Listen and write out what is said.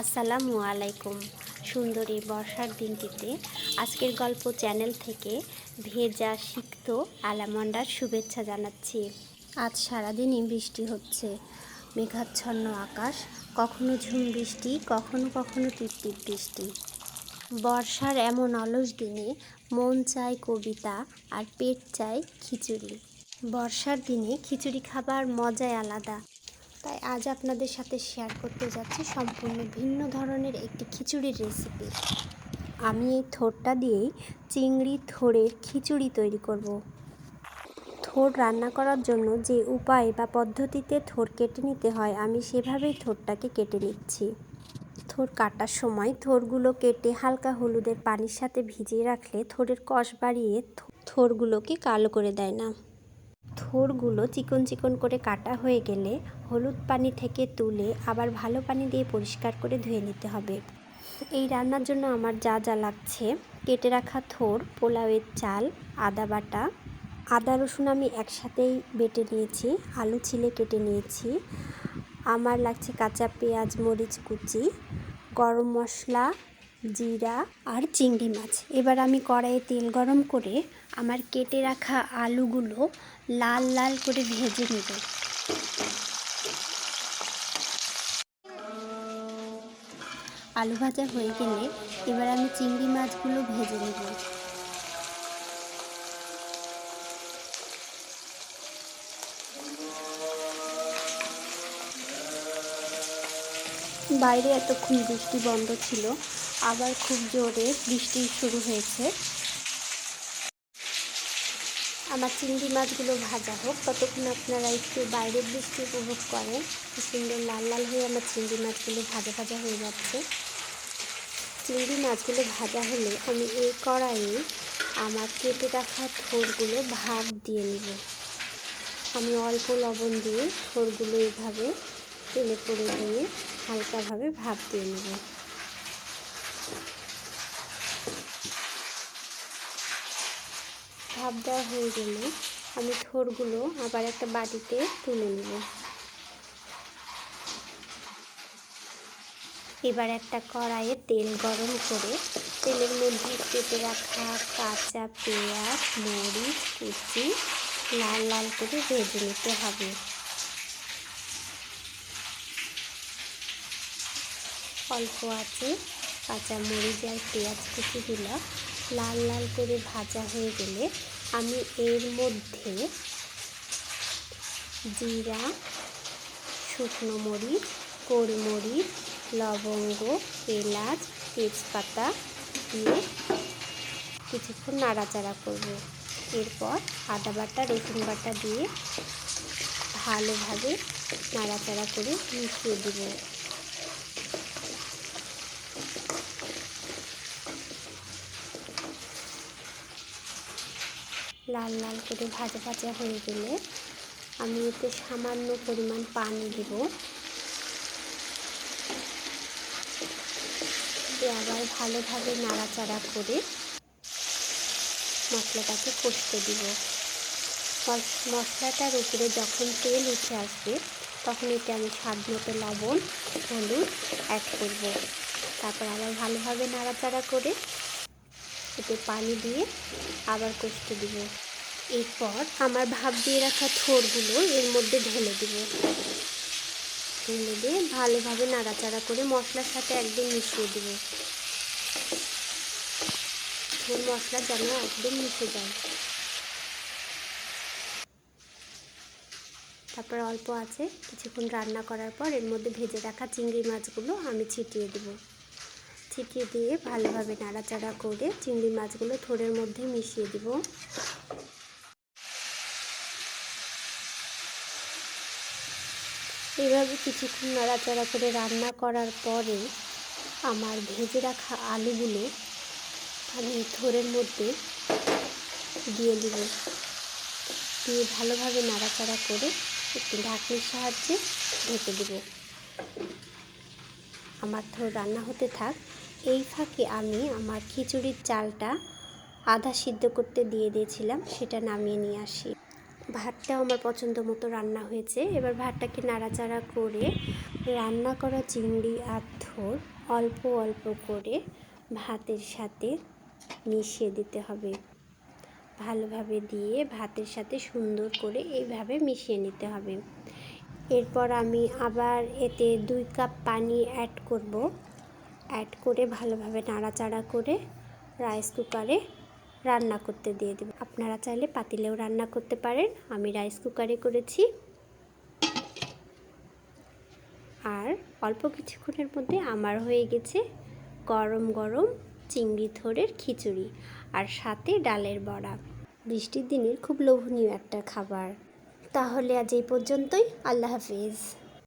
আসসালামু আলাইকুম, সুন্দরী বর্ষার দিনটিতে আজকের গল্প চ্যানেল থেকে ভেজা, সিক্ত আলামন্ডার শুভেচ্ছা জানাচ্ছি। আজ সারাদিনই বৃষ্টি হচ্ছে, মেঘাচ্ছন্ন আকাশ, কখনো ঝুম বৃষ্টি, কখনো কখনো টিপটিপ বৃষ্টি। বর্ষার এমন অলস দিনে মন চায় কবিতা আর পেট চায় খিচুড়ি। বর্ষার দিনে খিচুড়ি খাবার মজাই আলাদা তাই আজ আপনাদের সাথে শেয়ার করতে যাচ্ছি সম্পূর্ণ ভিন্ন ধরনের একটি খিচুড়ির রেসিপি আমি এই থোরটা দিয়েই চিংড়ি থোরের খিচুড়ি তৈরি করব। থোর রান্না করার জন্য যে উপায় বা পদ্ধতিতে থোর কেটে নিতে হয়, আমি সেভাবেই থোরটাকে কেটে নিচ্ছি। থোর কাটার সময় থোরগুলো কেটে হালকা হলুদের পানির সাথে ভিজিয়ে রাখলে থোরের কষ বাড়িয়ে থোরগুলোকে কালো করে দেয় না। থোরগুলো চিকন চিকন করে কাটা হয়ে গেলে হলুদ পানি থেকে তুলে আবার ভালো পানি দিয়ে পরিষ্কার করে ধুয়ে নিতে হবে। এই রান্নার জন্য আমার যা যা লাগছে, কেটে রাখা থোর, পোলাওয়ের চাল, আদা বাটা, আদা, রসুন আমি একসাথেই বেটে নিয়েছি, আলু ছিলে কেটে নিয়েছি, আমার লাগছে কাঁচা পেঁয়াজ, মরিচ কুচি, গরম মশলা জিরা আর চিংড়ি মাছ। এবার আমি কড়াইয়ে তেল গরম করে আমার কেটে রাখা আলুগুলো লাল লাল করে ভেজে নেব। আলু ভাজা হয়ে গেলে এবার আমি চিংড়ি মাছগুলো ভেজে নেব। বাইরে এতক্ষণ বৃষ্টি বন্ধ ছিল আবার খুব জোরে বৃষ্টি শুরু হয়েছে। আমার চিংড়ি মাছগুলো ভাজা হোক, ততক্ষণ আপনারা একটু বাইরের দৃষ্টি উপভোগ করেন। সুন্দর লাল লাল হয়ে আমার চিংড়ি মাছগুলো ভাজা ভাজা হয়ে যাচ্ছে। চিংড়ি মাছগুলো ভাজা হলে আমি এই কড়াইয়ে আমার কেটে রাখা থোরগুলো ভাগ দিয়ে নেব। আমি অল্প লবণ দিয়ে থোরগুলো এইভাবে তেলে পড়ে দিয়ে হালকাভাবে ভাপ দিয়ে নেব। ভাপ দেওয়া হয়ে গেলে আমি থোরগুলো আবার একটা বাটিতে তুলে নেব। এবার একটা কড়াইয়ে তেল গরম করে তেলের মধ্যে কেটে রাখা কাঁচা পেঁয়াজ, মরিচ, কুচি লাল লাল করে ভেজে নিতে হবে। অল্প আছে কাঁচা মরিচ আর পেঁয়াজ কুচিগুলো লাল লাল করে ভাজা হয়ে গেলে আমি এর মধ্যে জিরা, শুকনো মরিচ, গোলমরিচ, লবঙ্গ, এলাচ, তেজপাতা দিয়ে কিছুক্ষণ নাড়াচাড়া করব। এরপর আদা বাটা, রসুন বাটা দিয়ে ভালোভাবে নাড়াচাড়া করে মিশিয়ে দেবো। লাল লাল করে ভাজা ভাজা হয়ে গেলে আমি এতে সামান্য পরিমাণ পানি দেব। আবার ভালোভাবে নাড়াচাড়া করে মশলাটাকে কষতে দিব। মশলাটার উপরে যখন তেল উঠে আসবে, তখন এতে আমি স্বাদ মতো লবণ, হলুদ অ্যাড করব। তারপর আবার ভালোভাবে নাড়াচাড়া করে এতে পানি দিয়ে আবার কষতে দিব। এরপর আমার ভাব দিয়ে রাখা থোরগুলো এর মধ্যে ঢেলে দিব। ঢেলে দিয়ে ভালোভাবে নাড়াচাড়া করে মশলার সাথে একদম মিশিয়ে দিব। থোর মশলা যেন একদম মিশে যায়। তারপর অল্প আছে, কিছুক্ষণ রান্না করার পর এর মধ্যে ভেজে রাখা চিংড়ি মাছগুলো আমি ছিটিয়ে দেবো। ছিটিয়ে দিয়ে ভালোভাবে নাড়াচাড়া করে চিংড়ি মাছগুলো থোড়ের মধ্যে মিশিয়ে দিব। এভাবে কিছুক্ষণ নাড়াচাড়া করে রান্না করার পরে আমার ভেজে রাখা আলুগুলো আমি থোড়ের মধ্যে দিয়ে দিব। দিয়ে ভালোভাবে নাড়াচাড়া করে একটু ঢাকনির সাহায্যে ঢেকে দেব। আমার থোর রান্না হতে থাক। এই ফাঁকে আমি আমার খিচুড়ির চালটা আধা সিদ্ধ করতে দিয়ে দিয়েছিলাম, সেটা নামিয়ে নিয়ে আসি। ভাতটাও আমার পছন্দ মতো রান্না হয়েছে। এবার ভাতটাকে নাড়াচাড়া করে রান্না করা চিংড়ি আর থোর অল্প অল্প করে ভাতের সাথে মিশিয়ে দিতে হবে। ভালোভাবে দিয়ে ভাতের সাথে সুন্দর করে এইভাবে মিশিয়ে নিতে হবে। এরপর আমি আবার এতে দুই কাপ পানি অ্যাড করব। অ্যাড করে ভালোভাবে নাড়াচাড়া করে রাইস কুকারে রান্না করতে দিয়ে দেব। আপনারা চাইলে পাতিলেও রান্না করতে পারেন। আমি রাইস কুকারে করেছি। আর অল্প কিছুক্ষণের মধ্যে আমার হয়ে গেছে গরম গরম চিংড়ি থোড়ের খিচুড়ি আর সাথে ডালের বড়া। বৃষ্টির দিনের খুব লোভনীয় একটা খাবার। তাহলে আজ এই পর্যন্তই। আল্লাহ হাফিজ।